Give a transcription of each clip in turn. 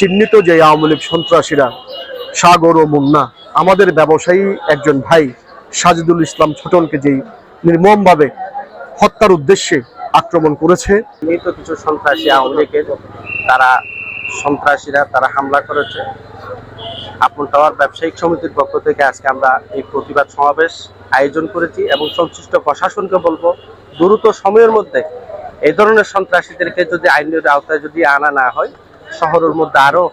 চিহ্নিত যে আওয়ামী লীগ সন্ত্রাসীরা সাগর ও মুন্না, আমাদের ব্যবসায়ী একজন ভাই সাজিদুল ইসলাম ছোটনকে যেই নির্মমভাবে হত্যার উদ্দেশ্যে আক্রমণ করেছে। মৃত কিছু সন্ত্রাসী আওয়ামী লীগের, তারা সন্ত্রাসীরা তারা হামলা করেছে। আপন টাওয়ার ব্যবসায়িক সমিতির পক্ষ থেকে আজকে আমরা এই প্রতিবাদ সমাবেশ আয়োজন করেছি এবং সংশ্লিষ্ট প্রশাসনকে বলব, দ্রুত সময়ের মধ্যে এই ধরনের সন্ত্রাসীদেরকে যদি আইনের আওতায় যদি আনা না হয় শহরের মধ্যে আরও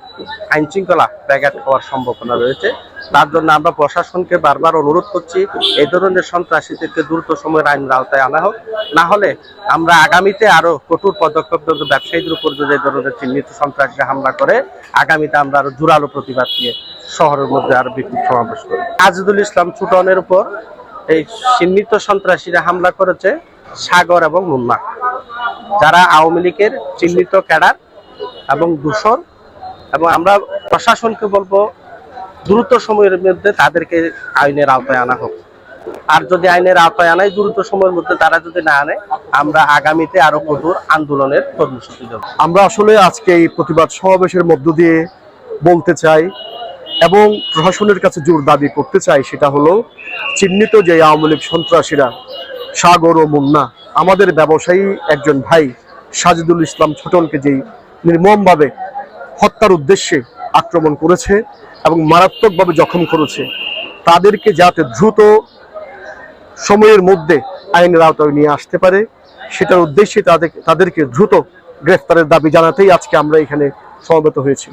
আইন শৃঙ্খলা ব্যাঘাত হওয়ার সম্ভাবনা রয়েছে। তার জন্য আমরা প্রশাসনকে বারবার অনুরোধ করছি, এই ধরনের সন্ত্রাসীদেরকে দ্রুত সময়ের আইনের আওতায় আনা হোক। না হলে আমরা আগামীতে আরও কঠোর পদক্ষেপ নেব, ব্যবসায়ীদের উপর যদি এই ধরনের চিহ্নিত সন্ত্রাসীরা হামলা করে, আগামীতে আমরা আরও জোরালো প্রতিবাদ নিয়ে শহরের মধ্যে আরও বিক্ষোভ সমাবেশ করি আজিদুল ইসলাম ছুটনের উপর এই চিহ্নিত সন্ত্রাসীরা হামলা করেছে সাগর এবং মুন্না যারা আওয়ামী লীগের চিহ্নিত ক্যাডার এবং দূষণ, এবং আমরা প্রশাসনকে বলব দ্রুত সময়ের মধ্যে তাদেরকে আইনের আওতায় আনা হোক। আর যদি আইনের আওতায় আনায়, দ্রুত সময়ের মধ্যে তারা যদি না আনে, আমরা আগামীতে আরও কঠোর আন্দোলনের কর্মসূচি দেব। আমরা আসলে আজকে এই প্রতিবাদ সমাবেশের মধ্য দিয়ে বলতে চাই এবং প্রশাসনের কাছে জোর দাবি করতে চাই, সেটা হলো চিহ্নিত যে আওয়ামী লীগ সন্ত্রাসীরা সাগর ও মুন্না, আমাদের ব্যবসায়ী একজন ভাই সাজিদুল ইসলাম ছোটনকে যেই নির্মমভাবে হত্যার উদ্দেশ্যে আক্রমণ করেছে এবং মারাত্মকভাবে জখম করেছে। তাদেরকে যাতে দ্রুত সময়ের মধ্যে আইনের আওতায় নিয়ে আসতে পারে, সেটার উদ্দেশ্যে তাদের তাদেরকে দ্রুত গ্রেফতারের দাবি জানাতেই আজকে আমরা এখানে সমবেত হয়েছি।